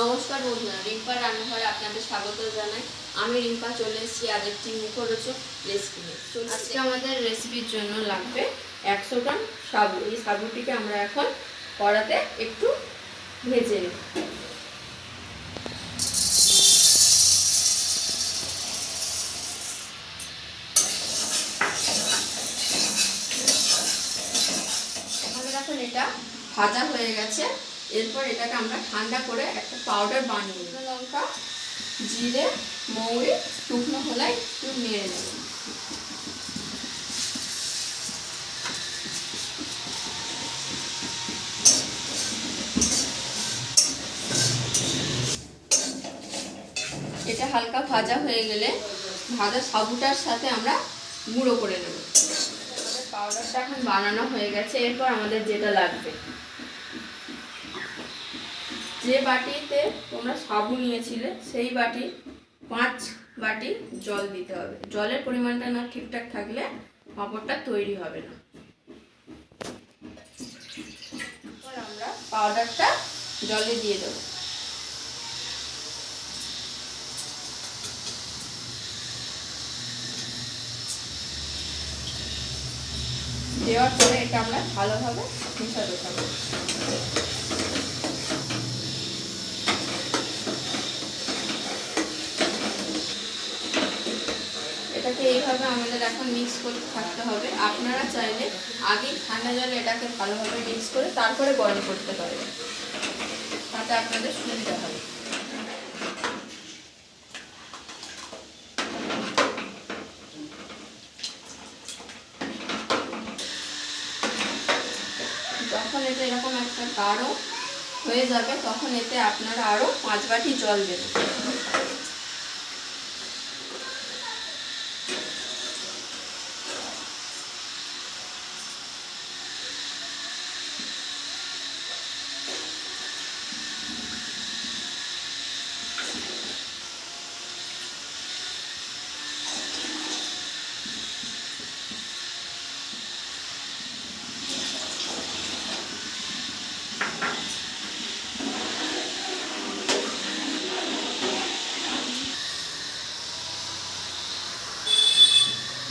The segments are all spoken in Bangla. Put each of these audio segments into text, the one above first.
নমস্কার বন্ধুরা রিম্পার রান্নাঘরে আপনাদের স্বাগত জানাই। আমি রিম্পা, চলে এসেছি আজ একটি মুখরোচক রেসিপি নিয়ে। আজকে আমাদের রেসিপির জন্য লাগবে একশো গ্রাম সাবু। এই সাবুটিকে আমরা এখন কড়াতে একটু ভেজে নেব। আমাদের এখন এটা ভাজা হয়ে গেছে। এরপর এটাকে আমরা ঠান্ডা করে একটা পাউডার বানিয়ে নেব। লঙ্কা, জিরে, মৌরি, শুকনো হলাই একটু নেড়ে নেব। এটা হালকা ভাজা হয়ে গেলে ভাজা সাবুটার সাথে আমরা গুঁড়ো করে নেব। পাউডারটা এখন বানানো হয়ে গেছে, এরপর আমাদের যেটা লাগবে। যে বাটিতে তোমরা সাবু নিয়েছিলে, সেই বাটি পাঁচ বাটি জল দিতে হবে। জলের পরিমাণটা না ঠিকঠাক থাকলে পাঁপড়টা তৈরি হবে না। আমরা পাউডারটা জলে দিয়ে দেবো। দেওয়ার পরে এটা আমরা ভালোভাবে মেশাতে থাকব। এইভাবে আমাদের এখন মিক্স করতে থাকতে হবে। আপনারা চাইলে আগে ঠান্ডা জলে এটাকে ভালোভাবে মিক্স করে তারপরে গরম করতে পারবেন। তাতে আপনাদের সুবিধা হবে। যখন এটা এরকম একটা গাঢ় হয়ে যাবে, তখন এতে আপনারা আরও পাঁচ বাটি জল দেবেন।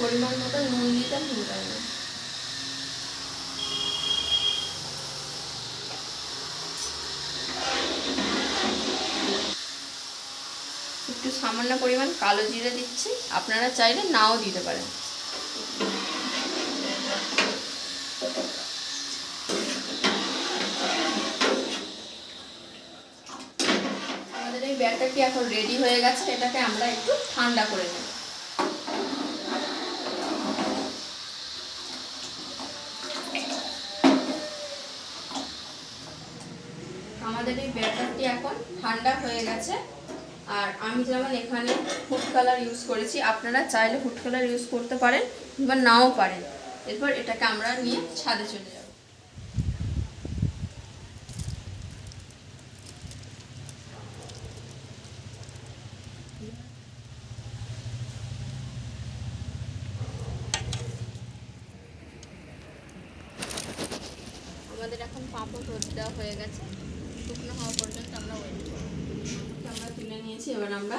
পরিমাণ মতো নুন দিতে ভুলবেন না একটু সামান্য পরিমাণ কালো জিরে দিচ্ছি। আপনারা চাইলে নাও দিতে পারেন। আমাদের এই ব্যাটারটি এখন রেডি হয়ে গেছে। এটাকে আমরা একটু ঠান্ডা করে নেব। আমাদের এই ব্যাটারটি এখন ঠান্ডা হয়ে গেছে। আর আমি যেমন এখানে ফুড কালার ইউজ করেছি, আপনারা চাইলে ফুড কালার ইউজ করতে পারেন বা নাও পারেন। এরপর এটাকে আমরা নিয়ে ছাদে চলে যাব। আমাদের এখন পাঁপড় দেওয়া হয়ে গেছে। শুকনো হওয়া পর্যন্ত আমরা ওয়েট করব। আমরা তুলে নিয়েছি, এবার আমরা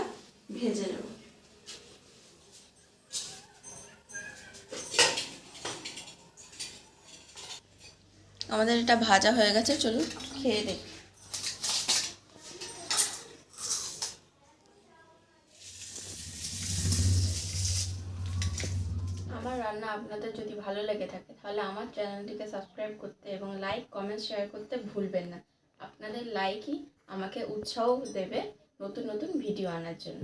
ভেজে নেব। আমাদের এটা ভাজা হয়ে গেছে, চলুন খেয়ে দেখি। আমার রান্না আপনাদের যদি ভালো লেগে থাকে, তাহলে আমার চ্যানেলটিকে সাবস্ক্রাইব করতে এবং লাইক কমেন্ট শেয়ার করতে ভুলবেন না। আপনাদের লাইকই আমাকে উৎসাহ দেবে নতুন নতুন ভিডিও আনার জন্য।